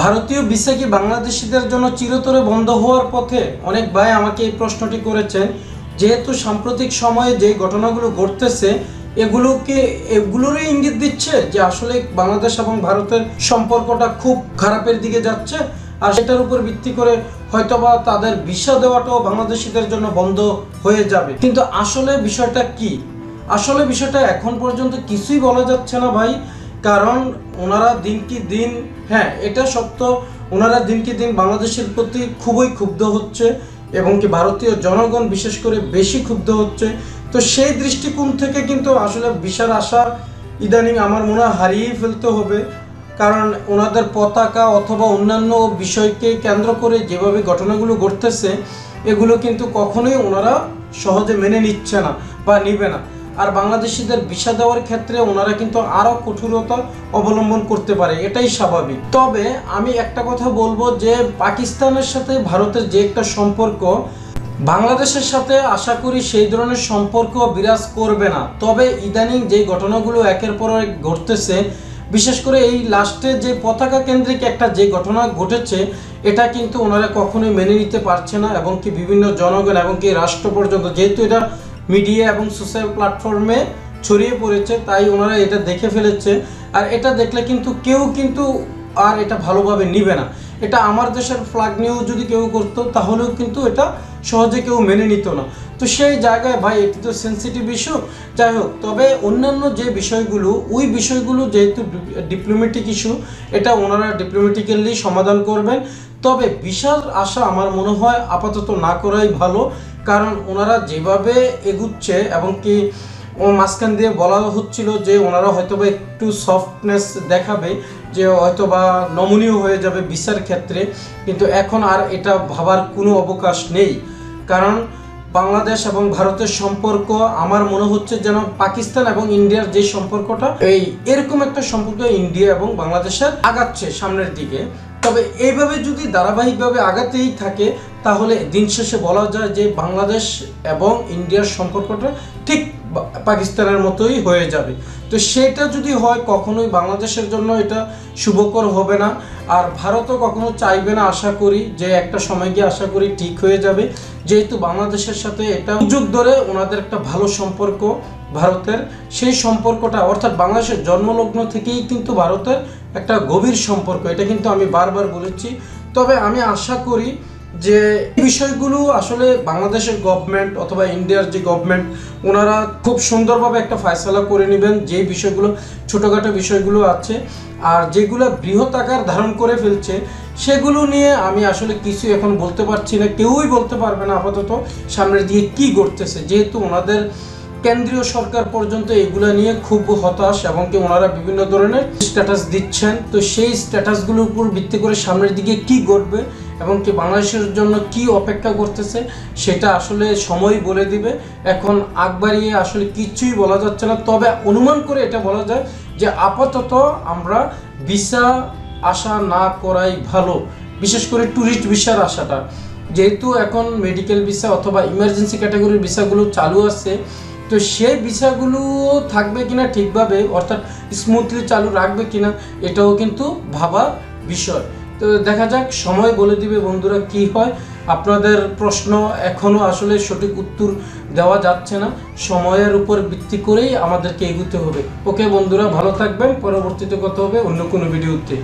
ভারতীয় ভিসা কি বাংলাদেশিদের জন্য চিরতরে বন্ধ হওয়ার পথে অনেক ভাই আমাকে এই প্রশ্নটি করেছেন, যেহেতু সাম্প্রতিক সময়ে যে ঘটনাগুলো ঘটতেছে, এগুলোকে, এগুলোরই ইঙ্গিত দিচ্ছে যে আসলে বাংলাদেশ এবং ভারতের সম্পর্কটা খুব খারাপের দিকে যাচ্ছে আর সেটার উপর ভিত্তি করে হয়তোবা তাদের ভিসা দেওয়াটাও বাংলাদেশিদের জন্য বন্ধ হয়ে যাবে। কিন্তু আসলে বিষয়টা কি? আসলে বিষয়টা এখন পর্যন্ত কিছুই বলা যাচ্ছে না ভাই। কারণ ওনারা দিন কি দিন হ্যাঁ এটা সত্য, ওনারা দিন কি দিন বাংলাদেশের প্রতি খুবই ক্ষুব্ধ হচ্ছে এবং কি ভারতীয় জনগণ বিশেষ করে বেশি ক্ষুব্ধ হচ্ছে। তো সেই দৃষ্টিকোণ থেকে কিন্তু আসলে বিশাল আশা ইদানিং আমার মনে হয় হারিয়ে ফেলতে হবে। কারণ ওনাদের পতাকা অথবা অন্যান্য বিষয়কে কেন্দ্র করে যেভাবে ঘটনাগুলো ঘটতেছে, এগুলো কিন্তু কখনোই ওনারা সহজে মেনে নিচ্ছে না বা নিবে না। আর বাংলাদেশিদের ভিসা দেওয়ার ক্ষেত্রে ওনারা কিন্তু আরও কঠোরতা অবলম্বন করতে পারে, এটাই স্বাভাবিক। তবে আমি একটা কথা বলব যে পাকিস্তানের সাথে ভারতের যে একটা সম্পর্ক, বাংলাদেশের সাথে আশা করি সেই ধরনের সম্পর্ক বিরাজ করবে না। তবে ইদানিং যে ঘটনাগুলো একের পর এক ঘটতেছে, বিশেষ করে এই লাস্টে যে পতাকা কেন্দ্রিক একটা যে ঘটনা ঘটেছে, এটা কিন্তু ওনারা কখনোই মেনে নিতে পারছে না এবং কি বিভিন্ন জনগণ এবং কি রাষ্ট্র পর্যন্ত, যেহেতু এটা মিডিয়া এবং সোশ্যাল প্ল্যাটফর্মে ছড়িয়ে পড়েছে, তাই ওনারা এটা দেখে ফেলেছে। আর এটা দেখলে কিন্তু কেউ কিন্তু আর এটা ভালোভাবে নিবে না। এটা আমার দেশের ফ্ল্যাগ নিয়েও যদি কেউ করতো, তাহলেও কিন্তু এটা সহজে কেউ মেনে নিত না। তো সেই জায়গায় ভাই, এটি তো সেন্সিটিভ ইস্যু যাই হোক, তবে অন্যান্য যে বিষয়গুলো, ওই বিষয়গুলো যেহেতু ডিপ্লোমেটিক ইস্যু এটা ওনারা ডিপ্লোমেটিক্যালি সমাধান করবেন। তবে বিশাল আশা আমার মনে হয় আপাতত না করাই ভালো। কারণ ওনারা যেভাবে এগুচ্ছে এবং কি মাঝখান দিয়ে বলা হচ্ছিল যে ওনারা হয়তো বা একটু সফটনেস দেখাবে, যে হয়তো বা নমনীয় হয়ে যাবে বিচার ক্ষেত্রে। কিন্তু এখন আর এটা ভাবার কোনো অবকাশ নেই। কারণ বাংলাদেশ এবং ভারতের সম্পর্ক, আমার মনে হচ্ছে যেন পাকিস্তান এবং ইন্ডিয়ার যে সম্পর্কটা, এই এরকম একটা সম্পর্ক ইন্ডিয়া এবং বাংলাদেশের আগাচ্ছে সামনের দিকে। তবে এইভাবে যদি ধারাবাহিকভাবে আগাতেই থাকে, তাহলে দিন শেষে বলা যায় যে বাংলাদেশ এবং ইন্ডিয়ার সম্পর্কটা ঠিক পাকিস্তানের মতোই হয়ে যাবে। তো সেটা যদি হয়, কখনোই বাংলাদেশের জন্য এটা শুভকর হবে না। আর ভারতও কখনো চাইবে না, আশা করি, যে একটা সময় গিয়ে আশা করি ঠিক হয়ে যাবে। যেহেতু বাংলাদেশের সাথে এটা যুগ ধরে ওনাদের একটা ভালো সম্পর্ক ভারতের, সেই সম্পর্কটা, অর্থাৎ বাংলাদেশের জন্মলগ্ন থেকেই কিন্তু ভারতের একটা গভীর সম্পর্ক। এটা কিন্তু আমি বারবার বলেছি। তবে আমি আশা করি যে বিষয়গুলো আসলে বাংলাদেশের গভর্নমেন্ট অথবা ইন্ডিয়ার যে গভর্নমেন্ট ওনারা খুব সুন্দরভাবে একটা ফয়সলা করে নেবেন যে বিষয়গুলো, ছোটোখাটো বিষয়গুলো আছে, আর যেগুলো বৃহৎ আকার ধারণ করে ফেলছে, সেগুলো নিয়ে আমি আসলে কিছু এখন বলতে পারছি না, কেউই বলতে পারবে না আপাতত সামনের দিকে কী ঘটতেছে। যেহেতু ওনাদের কেন্দ্রীয় সরকার পর্যন্ত এগুলো নিয়ে খুব হতাশ এবং কি ওনারা বিভিন্ন ধরনের স্ট্যাটাস দিচ্ছেন। তো সেই স্ট্যাটাসগুলোর উপর ভিত্তি করে সামনের দিকে কি ঘটবে এবং কি বাংলাদেশের জন্য কি অপেক্ষা করতেছে, সেটা আসলে সময় বলে দিবে। এখন আগ বাড়িয়ে আসলে কিছুই বলা যাচ্ছে না। তবে অনুমান করে এটা বলা যায় যে আপাতত আমরা ভিসা আশা না করাই ভালো। বিশেষ করে ট্যুরিস্ট ভিসার আশাটা। যেহেতু এখন মেডিকেল ভিসা অথবা ইমার্জেন্সি ক্যাটাগরির ভিসাগুলো চালু আছে তো সেই ভিসাগুলো থাকবে কিনা ঠিকভাবে, অর্থাৎ স্মুথলি চালু রাখবে কিনা, এটাও কিন্তু ভাবার বিষয়। তো দেখা যাক, সময় বলে দিবে বন্ধুরা কি হয়। আপনাদের প্রশ্ন এখনও আসলে সঠিক উত্তর দেওয়া যাচ্ছে না। সময়ের উপর ভিত্তি করেই আমাদেরকে এগুতে হবে। ওকে বন্ধুরা, ভালো থাকবেন। পরবর্তীতে কথা হবে অন্য কোনো ভিডিওতে।